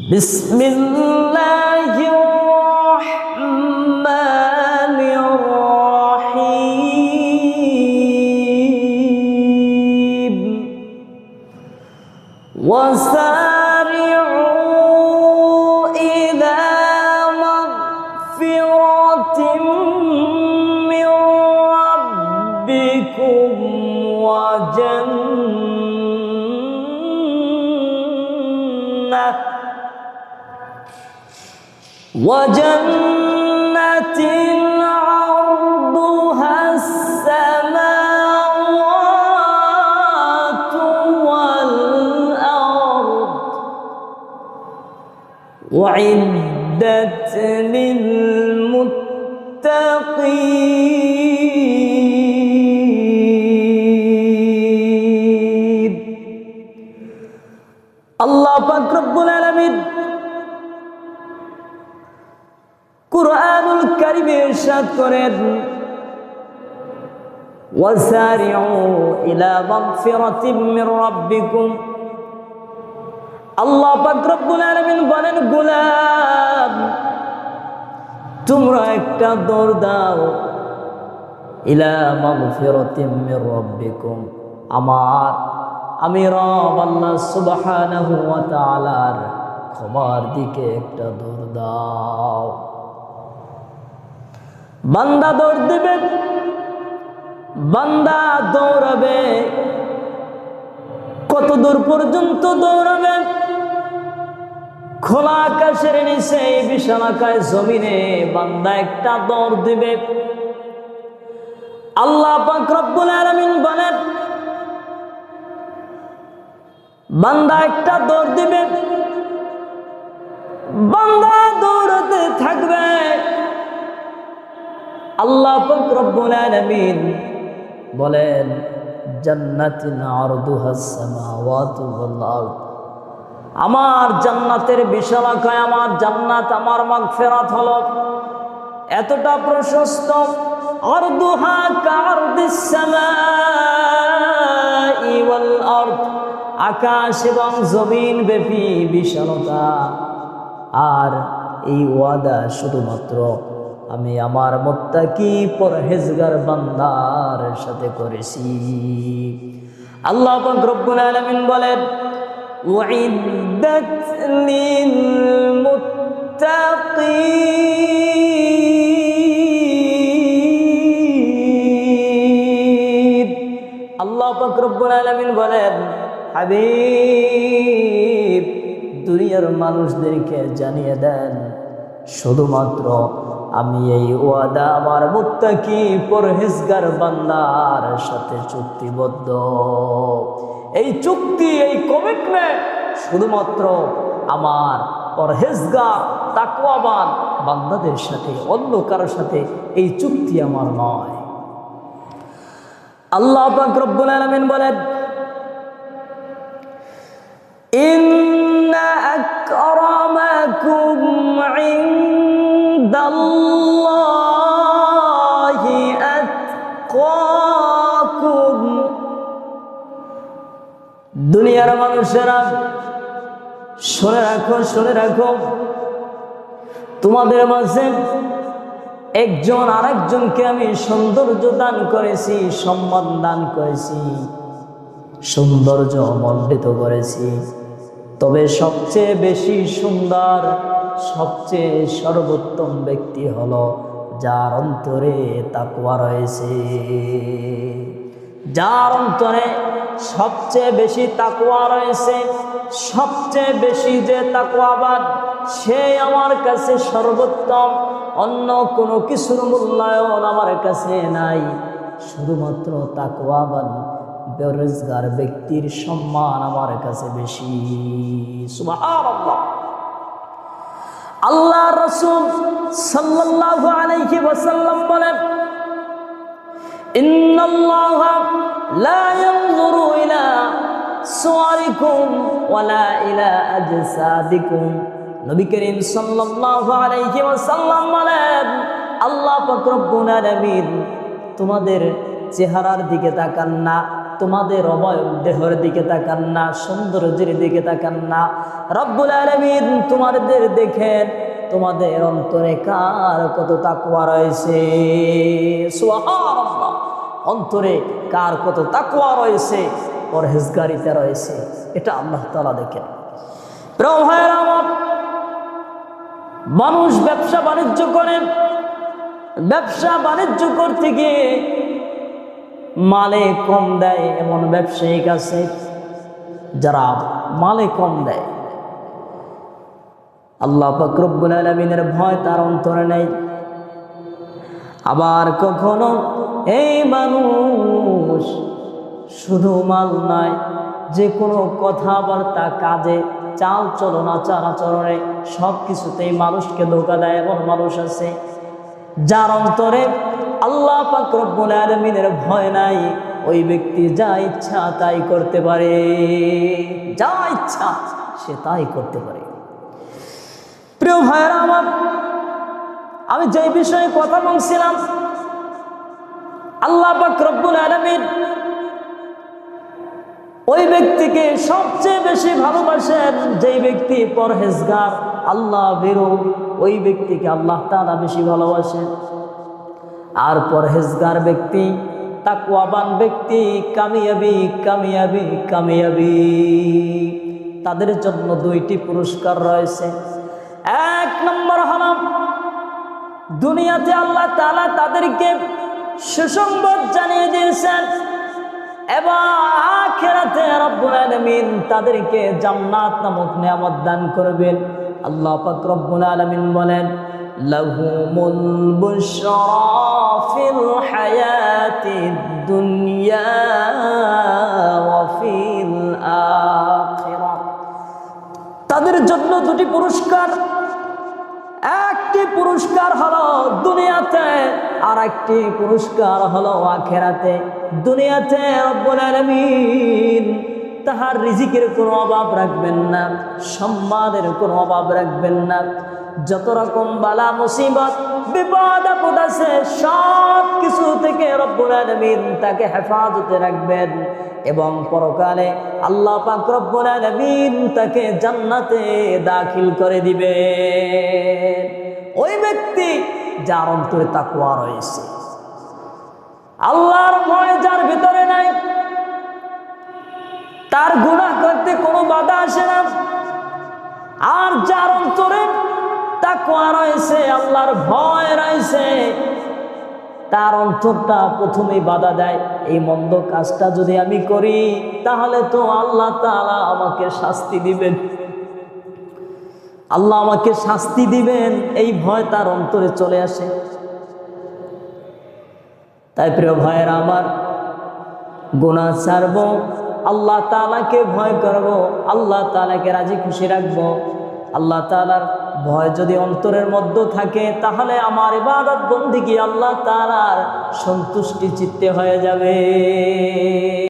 বিসমিল্লাহ وجنة عرضها السماوات والأرض وعدت للمتقين. কুরআনুল কারীমে ইরশাদ করেন, ওয়াসারিউ ইলা মাগফিরাতিম মির রাব্বিকুম। আল্লাহ পাক রব্বুল আলামিন বলেন, গোলাম, তোমরা একটা দৌড় দাও ইলা মাগফিরাতিম মির রাব্বিকুম। আমার, আমি রব আল্লাহ সুবহানাহু ওয়া তাআলার ক্ষমার দিকে একটা দৌড় দাও। বান্দা দৌড় দিবে, বান্দা দৌড়াবে। কত দূর পর্যন্ত দৌড়াবে? খোলা আকাশের নিচে এই বিশাল আকাশ জমিনে বান্দা একটা দৌড় দিবে। আল্লাহ পাক রব্বুল বলেন, বান্দা একটা দৌড় দিবে, বান্দা দৌড়াতে থাকবে। আল্লাহ রব্বুল আলামিন বলেন, জান্নাতিন আরদুহাস সামাওয়াতু ওয়াল আরদ। আমার জান্নাতের বিশালাকায় আমার জান্নাত, আমার মাগফিরাত হলো এতটা প্রশস্ত, আরদুহা কারদিস সামাই ওয়াল আরদ। আকাশ এবং জমিন ব্যাপী বিশালতা। আর এই ওয়াদা শুধুমাত্র আমি আমার মোত্তাকি পরহেজগার বান্দার সাথে করেছি। আল্লাহ রব্বুল আলামিন বলেন আল্লাহ রব্বুল আলামিন বলেন, হাবিব, দুনিয়ার মানুষদেরকে জানিয়ে দেন, শুধুমাত্র আমি এই ওয়াদা আমার মুত্তাকি পরহেজগার বান্দার সাথে চুক্তিবদ্ধ। এই চুক্তি, এই কমিটমেন্ট শুধুমাত্র আমার পরহেজগার, তাকওয়াবান বান্দাদের সাথে, অন্য কারোর সাথে এই চুক্তি আমার নয়। আল্লাহ পাক রব্বুল আলামিন বলেন إن الله أتقاكم দুনিয়ার মানুষেরা শুনে রাখো শুনে রাখো তোমাদের মাঝে একজন আরেকজনকে আমি সৌন্দর্য দান করেছি সম্মান দান করেছি সৌন্দর্য মণ্ডিত করেছি তবে সবচেয়ে বেশি সুন্দর সবচেয়ে সর্বোত্তম ব্যক্তি হলো যার অন্তরে তাকুয়া রয়েছে। যার অন্তরে সবচেয়ে বেশি তাকুয়া রয়েছে, সবচেয়ে বেশি যে তাকুয়াবাদ সে আমার কাছে সর্বোত্তম। অন্য কোনো কিছুর মূল্যায়ন আমার কাছে নাই। শুধুমাত্র তাকুয়াবাদ বেরোজগার ব্যক্তির সম্মান আমার কাছে বেশি। সুবহানাল্লাহ। আল্লাহ রসুল সাল্লাল্লাহু আলাইহি ওয়াসাল্লাম বলেন, ইন্নাল্লাহা লা ইয়ানজুরু ইলা সুওয়ারিকুম ওয়ালা ইলা আজসাদিকুম। নবী করিম সাল্লাল্লাহু আলাইহি ওয়াসাল্লাম বলেন, আল্লাহ পাক রব্বুল আলামিন তোমাদের চেহারার দিকে তাকান না তোমাদের অবয়ব দেহের দিকে তাকান না, সৌন্দর্যের দিকে তাকান না। রব্বুল আলমিন তোমাদের দেখেন, তোমাদের অন্তরে কার কত তাকুয়া রয়েছে? অন্তরে কার কত তাকুয়া রয়েছে? পরহেজগারিতা রয়েছে। এটা আল্লাহ তালা দেখেন। মানুষ ব্যবসা বাণিজ্য করে। ব্যবসা বাণিজ্য করতে গিয়ে মালে কম দেয় এমন ব্যবসায়িক আছে যারা মালে কম দেয়। আল্লাহ ফকরবুল আলমিনের ভয় তার অন্তরে নেই। আবার কখনো এই মানুষ শুধু মাল নয়, যে কোনো কথাবার্তা, কাজে, চাল চলন, আচার আচরণে সব কিছুতেই মানুষকে ধোকা দেয় এমন মানুষ আছে, যার অন্তরে আল্লাহ পাক রব্বুল আলমিনের ভয় নাই। ওই ব্যক্তি যা ইচ্ছা তাই করতে পারে। যা ইচ্ছা সে তাই করতে পারে। প্রিয় ভাইয়েরা আমার, আমি যে বিষয়ে কথা বলছিলাম, আল্লাহ পাক রব্বুল আলমিন ওই ব্যক্তিকে সবচেয়ে বেশি ভালোবাসেন যেই ব্যক্তি পরহেজগার, আল্লাহ বেরো ওই ব্যক্তিকে আল্লাহ তারা বেশি ভালোবাসেন। আর পরহেজগার ব্যক্তি তাকুয়াবান ব্যক্তি, কামিয়াবি কামিয়াবি কামিয়াবি। তাদের জন্য দুইটি পুরস্কার রয়েছে। এক নম্বর হলাম দুনিয়াতে আল্লাহ তালা তাদেরকে সুসংবাদ জানিয়ে দিয়েছেন এবং আখেরাতে তাদেরকে জান্নাত নামক নিয়ামত দান করবেন। আল্লাহ পাক রব্বুল আলামিন বলেন বুশরা ফিল হায়াতিদ দুনিয়া ওয়া ফিল আখিরাহ তাদের জন্য দুটি পুরস্কার। একটি পুরস্কার হলো দুনিয়াতে আর একটি পুরস্কার হলো আখেরাতে। দুনিয়াতে রব্বুল তাহার রিজিকের কোনো অভাব রাখবেন না, সম্মানের কোনো অভাব রাখবেন না। যত রকম বালা মুসিবত, বিপদ, আপদ আছে, সব কিছু থেকে রব্বুল আলামিন তাকে হেফাজতে রাখবেন। এবং পরকালে আল্লাহ পাক রব্বুল আলামিন তাকে জান্নাতে দাখিল করে দিবে ওই ব্যক্তি যার অন্তরে তাকওয়া রয়েছে। আল্লাহর ভয় যার ভিতরে নাই। তার গুণা করতে কোনো বাধা আসে না। আর যার অন্তরে তাকওয়া রয়েছে, আল্লাহর ভয় রয়েছে। তার অন্তরটা প্রথমেই বাধা দেয়, এই মন্দ কাজটা যদি আমি করি, তাহলে তো আল্লাহ তাআলা আমাকে শাস্তি দিবেন। আল্লাহ আমাকে শাস্তি দিবেন, এই ভয় তার অন্তরে চলে আসে। তাই প্রিয় ভয়ের আমার গুণা ছাড়ব, আল্লাহ তালাকে ভয় করব, আল্লাহ তালাকে রাজি খুশি রাখব, আল্লাহ তালার ভয় যদি অন্তরের মধ্যে থাকে, তাহলে আমার ইবাদত বন্দিগি আল্লাহ তালার সন্তুষ্টি চিত্তে হয়ে যাবে।